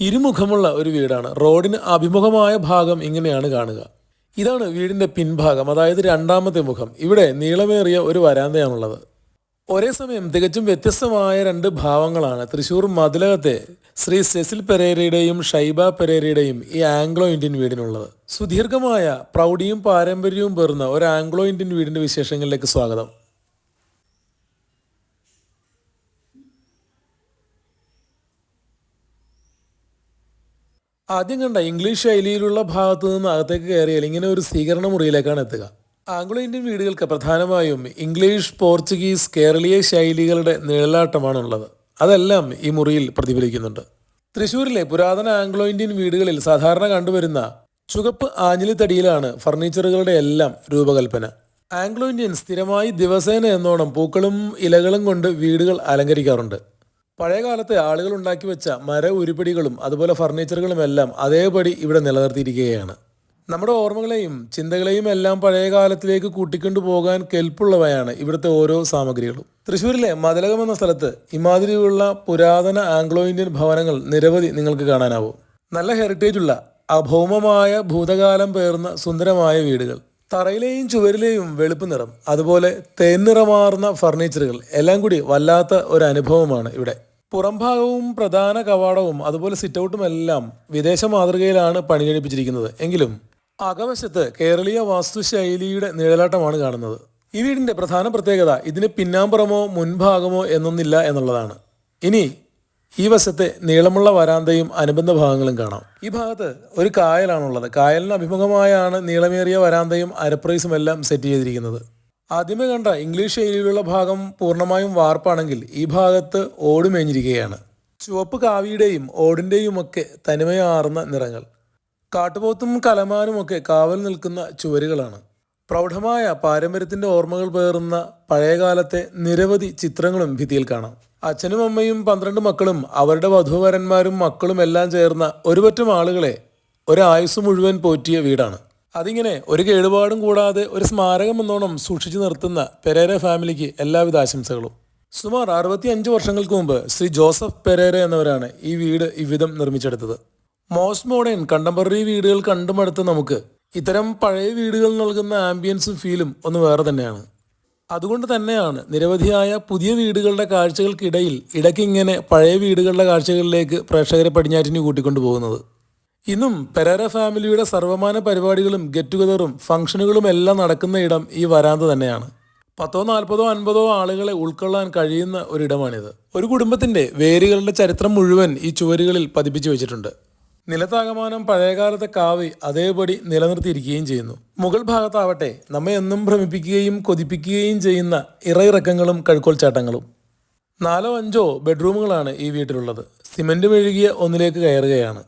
ഇരുമുഖമുള്ള ഒരു വീടാണ്. റോഡിന് അഭിമുഖമായ ഭാഗം ഇങ്ങനെയാണ് കാണുക. ഇതാണ് വീടിന്റെ പിൻഭാഗം അതായത് രണ്ടാമത്തെ മുഖം. ഇവിടെ നീളമേറിയ ഒരു വരാന്തയാണുള്ളത്. ഒരേ സമയം തികച്ചും വ്യത്യസ്തമായ രണ്ട് ഭാവങ്ങളാണ്. തൃശ്ശൂർ മതിലകത്തെ ശ്രീ സെസിൽ പെരേരയുടെയും ഷൈബ പെരേരയുടെയും ഈ ആംഗ്ലോ ഇന്ത്യൻ വീടിനുള്ളത്. സുദീർഘമായ പ്രൗഢിയും പാരമ്പര്യവും പേർന്ന ഒരു ആംഗ്ലോ ഇന്ത്യൻ വീടിന്റെ വിശേഷങ്ങളിലേക്ക് സ്വാഗതം. ആദ്യം കണ്ട ഇംഗ്ലീഷ് ശൈലിയിലുള്ള ഭാഗത്ത് നിന്ന് അകത്തേക്ക് കയറിയാൽ ഇങ്ങനെ ഒരു സ്വീകരണ മുറിയിലേക്കാണ് എത്തുക. ആംഗ്ലോ ഇന്ത്യൻ വീടുകൾക്ക് പ്രധാനമായും ഇംഗ്ലീഷ് പോർച്ചുഗീസ് കേരളീയ ശൈലികളുടെ നിഴലാട്ടമാണുള്ളത്. അതെല്ലാം ഈ മുറിയിൽ പ്രതിഫലിക്കുന്നുണ്ട്. തൃശ്ശൂരിലെ പുരാതന ആംഗ്ലോ ഇന്ത്യൻ വീടുകളിൽ സാധാരണ കണ്ടുവരുന്ന ചുവപ്പ് ആഞ്ഞിലിത്തടിയിലാണ് ഫർണിച്ചറുകളുടെ എല്ലാം രൂപകൽപ്പന. ആംഗ്ലോ ഇന്ത്യൻ സ്ഥിരമായി ദിവസേന എന്നോണം പൂക്കളും ഇലകളും കൊണ്ട് വീടുകൾ അലങ്കരിക്കാറുണ്ട്. പഴയ കാലത്തെ ആളുകൾ ഉണ്ടാക്കി വെച്ച മര ഉരുപിടികളും അതുപോലെ ഫർണിച്ചറുകളും എല്ലാം അതേപടി ഇവിടെ നിലനിർത്തിയിരിക്കുകയാണ്. നമ്മുടെ ഓർമ്മകളെയും ചിന്തകളെയും എല്ലാം പഴയ കാലത്തിലേക്ക് കൂട്ടിക്കൊണ്ടു പോകാൻ കെൽപ്പുള്ളവയാണ് ഇവിടുത്തെ ഓരോ സാമഗ്രികളും. തൃശ്ശൂരിലെ മതിലകം എന്ന സ്ഥലത്ത് ഇമാതിരിയുള്ള പുരാതന ആംഗ്ലോ ഇന്ത്യൻ ഭവനങ്ങൾ നിരവധി നിങ്ങൾക്ക് കാണാനാവും. നല്ല ഹെറിറ്റേജ് ഉള്ള അഭൗമമായ ഭൂതകാലം പേർന്ന സുന്ദരമായ വീടുകൾ. തറയിലെയും ചുവരിലെയും വെളുപ്പ് നിറം അതുപോലെ തേന്നിറമാർന്ന ഫർണിച്ചറുകൾ എല്ലാം കൂടി വല്ലാത്ത ഒരു അനുഭവമാണ് ഇവിടെ. പുറംഭാഗവും പ്രധാന കവാടവും അതുപോലെ സിറ്റൗട്ടും എല്ലാം വിദേശ മാതൃകയിലാണ് പണികഴിപ്പിച്ചിരിക്കുന്നത്. എങ്കിലും അകവശത്ത് കേരളീയ വാസ്തുശൈലിയുടെ നിഴലാട്ടമാണ് കാണുന്നത്. ഈ വീടിന്റെ പ്രധാന പ്രത്യേകത ഇതിന് പിന്നാമ്പുറമോ മുൻഭാഗമോ എന്നൊന്നില്ല എന്നുള്ളതാണ്. ഇനി ഈ വശത്തെ നീളമുള്ള വരാന്തയും അനുബന്ധ ഭാഗങ്ങളും കാണാം. ഈ ഭാഗത്ത് ഒരു കായലാണുള്ളത്. കായലിന് അഭിമുഖമായാണ് നീളമേറിയ വരാന്തയും അരപ്രൈസും എല്ലാം സെറ്റ് ചെയ്തിരിക്കുന്നത്. ആദ്യമേ കണ്ട ഇംഗ്ലീഷ് ശൈലിയിലുള്ള ഭാഗം പൂർണമായും വാർപ്പാണെങ്കിൽ ഈ ഭാഗത്ത് ഓട് മേഞ്ഞിരിക്കുകയാണ്. ചുവപ്പ് കാവിയുടെയും ഓടിന്റെയും ഒക്കെ തനിമയാർന്ന നിറങ്ങൾ. കാട്ടുപോത്തും കലമാനും ഒക്കെ കാവൽ നിൽക്കുന്ന ചുവരുകളാണ്. പ്രൗഢമായ പാരമ്പര്യത്തിന്റെ ഓർമ്മകൾ പേറുന്ന പഴയകാലത്തെ നിരവധി ചിത്രങ്ങളും ഭിത്തിയിൽ കാണാം. അച്ഛനും അമ്മയും പന്ത്രണ്ട് മക്കളും അവരുടെ വധുവരന്മാരും മക്കളും എല്ലാം ചേർന്ന ഒരുപറ്റം ആളുകളെ ഒരായുസ് മുഴുവൻ പോറ്റിയ വീടാണ്. അതിങ്ങനെ ഒരു കേടുപാടും കൂടാതെ ഒരു സ്മാരകം എന്നോണം സൂക്ഷിച്ചു നിർത്തുന്ന പെരേര ഫാമിലിക്ക് എല്ലാവിധ ആശംസകളും. സുമാർ അറുപത്തി അഞ്ച് വർഷങ്ങൾക്ക് മുമ്പ് ശ്രീ ജോസഫ് പെരേര എന്നവരാണ് ഈ വീട് ഇവിധം നിർമ്മിച്ചെടുത്തത്. മോസ്റ്റ് മോഡേൺ കണ്ടംപററി വീടുകൾ കണ്ടുമടുത്ത് നമുക്ക് ഇത്തരം പഴയ വീടുകൾ നൽകുന്ന ആംബിയൻസും ഫീലും ഒന്ന് വേറെ തന്നെയാണ്. അതുകൊണ്ട് തന്നെയാണ് നിരവധിയായ പുതിയ വീടുകളുടെ കാഴ്ചകൾക്കിടയിൽ ഇടയ്ക്കിങ്ങനെ പഴയ വീടുകളുടെ കാഴ്ചകളിലേക്ക് പ്രേക്ഷകരെ പടിഞ്ഞാറ്റിന് കൂട്ടിക്കൊണ്ടു പോകുന്നത് ഇന്നും പെരേര ഫാമിലിയുടെ സർവമാന പരിപാടികളും ഗെറ്റ് ടുഗതറും ഫംഗ്ഷനുകളും എല്ലാം നടക്കുന്ന ഇടം ഈ വരാന്ത തന്നെയാണ്. പത്തോ നാൽപ്പതോ അൻപതോ ആളുകളെ ഉൾക്കൊള്ളാൻ കഴിയുന്ന ഒരിടമാണിത്. ഒരു കുടുംബത്തിന്റെ വേരുകളുടെ ചരിത്രം മുഴുവൻ ഈ ചുവരുകളിൽ പതിപ്പിച്ചു വെച്ചിട്ടുണ്ട്. നിലത്താകമാനം പഴയകാലത്തെ കാവി അതേപടി നിലനിർത്തിയിരിക്കുകയും ചെയ്യുന്നു. മുഗൾ ഭാഗത്താവട്ടെ നമ്മെ എന്നും ഭ്രമിപ്പിക്കുകയും കൊതിപ്പിക്കുകയും ചെയ്യുന്ന ഇറയിറക്കങ്ങളും കഴുക്കോൽച്ചാട്ടങ്ങളും. നാലോ അഞ്ചോ ബെഡ്റൂമുകളാണ് ഈ വീട്ടിലുള്ളത്. സിമന്റ് മെഴുകിയ ഒന്നിലേക്ക് കയറുകയാണ്.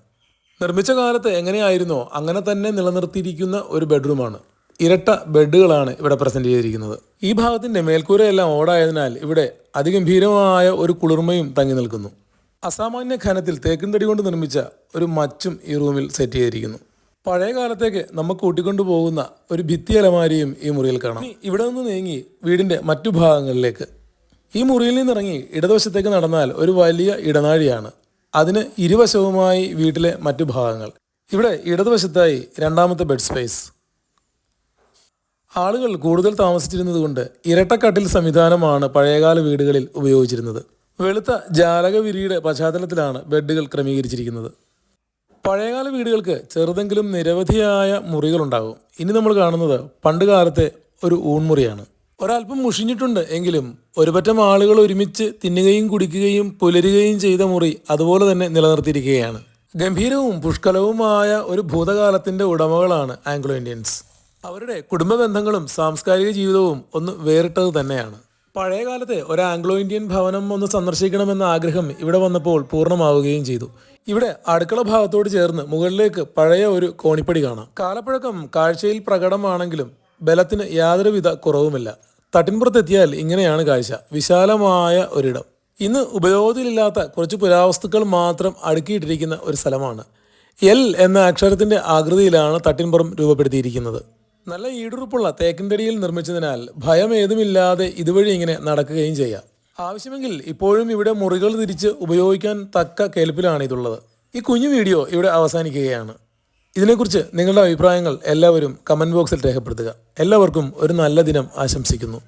നിർമ്മിച്ച കാലത്ത് എങ്ങനെയായിരുന്നോ അങ്ങനെ തന്നെ നിലനിർത്തിയിരിക്കുന്ന ഒരു ബെഡ്റൂമാണ്. ഇരട്ട ബെഡുകളാണ് ഇവിടെ പ്രസന്റ് ചെയ്തിരിക്കുന്നത്. ഈ ഭാഗത്തിന്റെ മേൽക്കൂരയെല്ലാം ഓടായതിനാൽ ഇവിടെ അതിഗംഭീരമായ ഒരു കുളിർമയും തങ്ങി നിൽക്കുന്നു. അസാമാന്യ ഖനത്തിൽ തേക്കും തടി കൊണ്ട് നിർമ്മിച്ച ഒരു മച്ചും ഈ റൂമിൽ സെറ്റ് ചെയ്തിരിക്കുന്നു. പഴയ കാലത്തേക്ക് നമുക്ക് കൂട്ടിക്കൊണ്ടു പോകുന്ന ഒരു ഭിത്തി അലമാരിയും ഈ മുറിയിൽ കാണാം. ഇവിടെ നിന്ന് നീങ്ങി വീടിന്റെ മറ്റു ഭാഗങ്ങളിലേക്ക്. ഈ മുറിയിൽ നിന്നിറങ്ങി ഇടതുവശത്തേക്ക് നടന്നാൽ ഒരു വലിയ ഇടനാഴിയാണ്. അതിന് ഇരുവശവുമായി വീട്ടിലെ മറ്റു ഭാഗങ്ങൾ. ഇവിടെ ഇടതുവശത്തായി രണ്ടാമത്തെ ബെഡ് സ്പേസ് ആളുകൾ കൂടുതൽ താമസിച്ചിരുന്നത് കൊണ്ട് ഇരട്ടക്കട്ടിൽ സംവിധാനമാണ് പഴയകാല വീടുകളിൽ ഉപയോഗിച്ചിരുന്നത്. വെളുത്ത ജാലക വിരിയുടെ പശ്ചാത്തലത്തിലാണ് ബെഡുകൾ ക്രമീകരിച്ചിരിക്കുന്നത്. പഴയകാല വീടുകൾക്ക് ചെറുതെങ്കിലും നിരവധിയായ മുറികളുണ്ടാകും. ഇനി നമ്മൾ കാണുന്നത് പണ്ട് കാലത്തെ ഒരു ഊൺമുറിയാണ്. ഒരല്പം മുഷിഞ്ഞിട്ടുണ്ട് എങ്കിലും ഒരുപറ്റം ആളുകൾ ഒരുമിച്ച് തിന്നുകയും കുടിക്കുകയും പുലരുകയും ചെയ്ത മുറി അതുപോലെ തന്നെ നിലനിർത്തിയിരിക്കുകയാണ്. ഗംഭീരവും പുഷ്കലവുമായ ഒരു ഭൂതകാലത്തിന്റെ ഉടമകളാണ് ആംഗ്ലോ ഇന്ത്യൻസ്. അവരുടെ കുടുംബ ബന്ധങ്ങളും സാംസ്കാരിക ജീവിതവും ഒന്ന് വേറിട്ടത് തന്നെയാണ്. പഴയ കാലത്തെ ഒരു ആംഗ്ലോ ഇന്ത്യൻ ഭവനം ഒന്ന് സന്ദർശിക്കണമെന്ന ആഗ്രഹം ഇവിടെ വന്നപ്പോൾ പൂർണമാവുകയും ചെയ്തു. ഇവിടെ അടുക്കള ഭാഗത്തോട് ചേർന്ന് മുകളിലേക്ക് പഴയ ഒരു കോണിപ്പടി കാണാം. കാലപ്പഴക്കം കാഴ്ചയിൽ പ്രകടമാണെങ്കിലും ബലത്തിന് യാതൊരുവിധ കുറവുമില്ല. തട്ടിൻപുറത്തെത്തിയാൽ ഇങ്ങനെയാണ് കാഴ്ച. വിശാലമായ ഒരിടം. ഇന്ന് ഉപയോഗത്തിലില്ലാത്ത കുറച്ച് പുരാവസ്തുക്കൾ മാത്രം അടുക്കിയിട്ടിരിക്കുന്ന ഒരു സ്ഥലമാണ്. എൽ എന്ന അക്ഷരത്തിന്റെ ആകൃതിയിലാണ് തട്ടിൻപുറം രൂപപ്പെടുത്തിയിരിക്കുന്നത്. നല്ല ഈടുറുപ്പുള്ള തേക്കിൻതടിയിൽ നിർമ്മിച്ചതിനാൽ ഭയം ഏതുമില്ലാതെ ഇതുവഴി ഇങ്ങനെ നടക്കുകയും ചെയ്യാം. ആവശ്യമെങ്കിൽ ഇപ്പോഴും ഇവിടെ മുറികൾ തിരിച്ച് ഉപയോഗിക്കാൻ തക്ക കേൾപ്പിലാണ് ഇതുള്ളത്. ഈ കുഞ്ഞു വീഡിയോ ഇവിടെ അവസാനിക്കുകയാണ്. ഇതിനെക്കുറിച്ച് നിങ്ങളുടെ അഭിപ്രായങ്ങൾ എല്ലാവരും കമന്റ് ബോക്സിൽ രേഖപ്പെടുത്തുക. എല്ലാവർക്കും ഒരു നല്ല ദിനം ആശംസിക്കുന്നു.